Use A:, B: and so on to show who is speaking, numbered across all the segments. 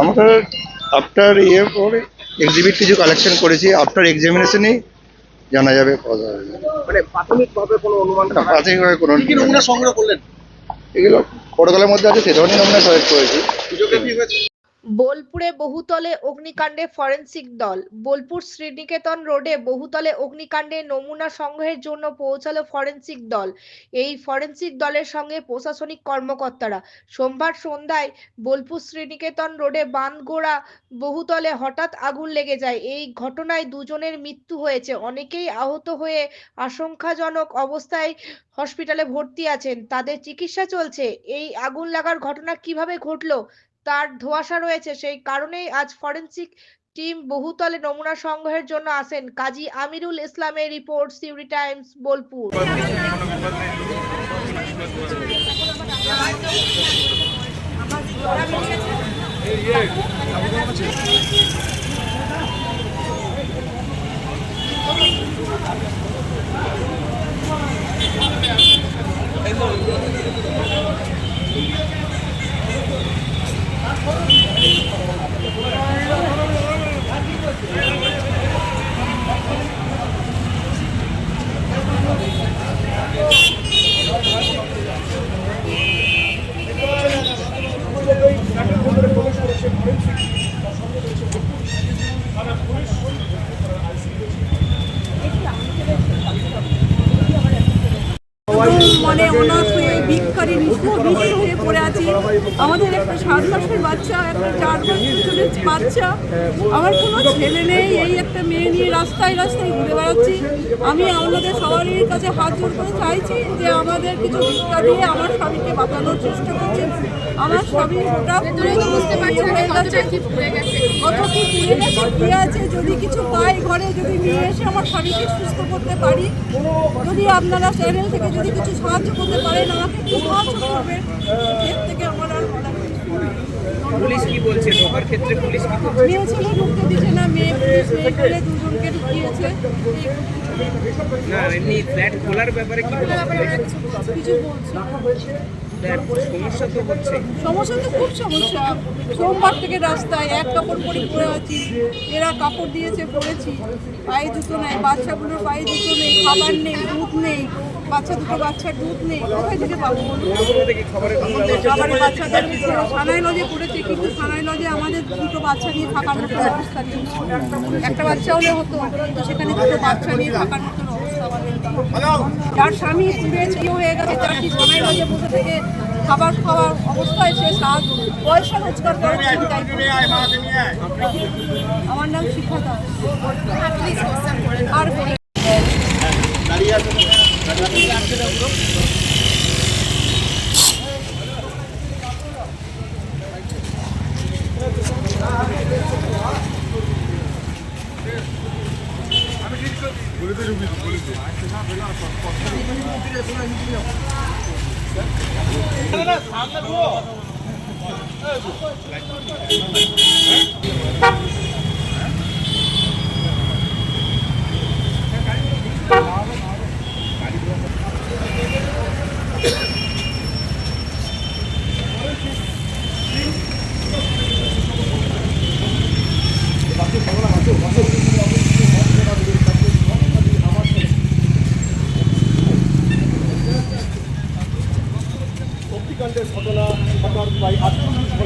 A: আমরা আফটার ইয়ে পরে এক্সিবিট কিছু কালেকশন করেছি আফটার এক্সামিনেশনই জানা যাবে কথা হবে।
B: মানে প্রাথমিকভাবে কোনো অনুমান
A: প্রাথমিকভাবে কোনো
B: কি কি নমুনা সংগ্রহ করলেন?
A: এগুলো প্রোটোকলের মধ্যে আছে সে ধরনের নমুনা কালেক্ট করেছি।
C: বোলপুরে বহুতলে অগ্নিকাণ্ডে ফরেন্সিক দল। বোলপুর শ্রীনিকেতন রোডে বহুতলে অগ্নিকাণ্ডে নমুনা সংগ্রহের জন্য পৌঁছালো ফরেন্সিক দল। এই ফরেন্সিক দলের সঙ্গে প্রশাসনিক কর্মকর্তারা। সোমবার সন্ধ্যায় বোলপুর শ্রীনিকেতন রোডে বাঁধগোড়া বহুতলে হঠাৎ আগুন লেগে যায়। এই ঘটনায় দুজনের মৃত্যু হয়েছে। অনেকেই আহত হয়ে আশঙ্কাজনক অবস্থায় হসপিটালে ভর্তি আছেন। তাদের চিকিৎসা চলছে। এই আগুন লাগার ঘটনা কীভাবে ঘটলো তার ধোঁয়াশা রয়েছে। সেই কারণেই আজ ফরেনসিক টিম বহুতলে নমুনা সংগ্রহের জন্য আসেন কাজী আমিরুল ইসলামের রিপোর্ট সিউরি টাইমস বোলপুর।
D: একদম মানে অনাথ ভিক্ষারি নিঃস্ব নিঃস্ব হয়ে পড়ে আছি। আমাদের একটা সাত মাসের বাচ্চা একটা চার বছরের বাচ্চা। আমার কোনো ছেলে নেই এই একটা মেয়ে নিয়ে রাস্তায় রাস্তায় ঘুরে বেড়াচ্ছি। আমি আপনাদের সবারই কাছে হাত জোর করে চাইছি যে আমাদের কিছু ভিক্ষা দিয়ে আমার স্বামীকে বাঁচানোর চেষ্টা করছে। আমার স্বামী ওটা পুরো বুঝতে পারছি হয়ে গেছে। কত কি পুড়ে গেছে। কি আছে? যদি কিছু পাই ঘরে যদি নিয়ে এসে আমার স্বামীকে সুস্থ করতে পারি। যদি আপনারা চ্যানেল থেকে যদি কিছু সাহায্য করতে পারেন আমাকে একটু
B: পুলিশ বলছে? ঢোকার ক্ষেত্রে পুলিশ
D: না মেয়ে দুজনকে ঢুকিয়েছে
B: না
D: কিছু
B: সমস্যা তো
D: খুব সমস্যা। সোমবার থেকে রাস্তায় এক কাপড় পরে পরে আছি, এরা কাপড় দিয়েছে পরেছি। পায়ে জুতো নেই, বাচ্চাগুলোর পায়ে জুতো নেই, খাবার নেই, দুধ নেই। বাচ্চা, দুটো বাচ্চার দুধ নেই। কোথায় থেকে পাবো
B: খবরের
D: বাচ্চাদের সানাই লজে করেছে কিন্তু সানাই লজে আমাদের দুটো বাচ্চা নিয়ে থাকার মতো অবস্থা নেই। একটা বাচ্চা হলে হতো, কিন্তু সেখানে দুটো বাচ্চা নিয়ে থাকার মতন অবস্থা আমাদের যার স্বামী ছিল হয়ে গেছে যার কি সানাই লজে বসে থেকে খাবার খাওয়ার অবস্থায় সে সাত পয়সা রোজগার করার আমার নাম শিখা দাস। আর
E: অগ্নিকাণ্ডের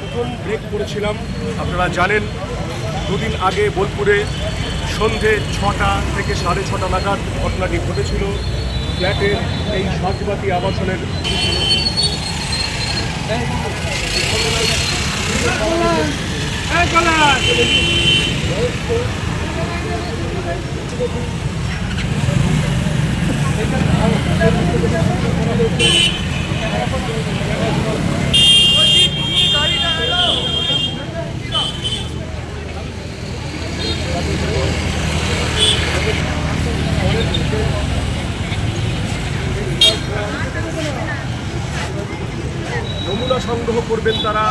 E: প্রথম ব্রেক করেছিলাম। আপনারা জানেন, দুদিন আগে বোলপুরে সন্ধে ছটা থেকে সাড়ে ছটা নাগাদ ঘটনাটি ঘটেছিল। ফ্ল্যাটের এই সাজবাতি আবাসনের নমুনা সংগ্রহ করবেন তারা।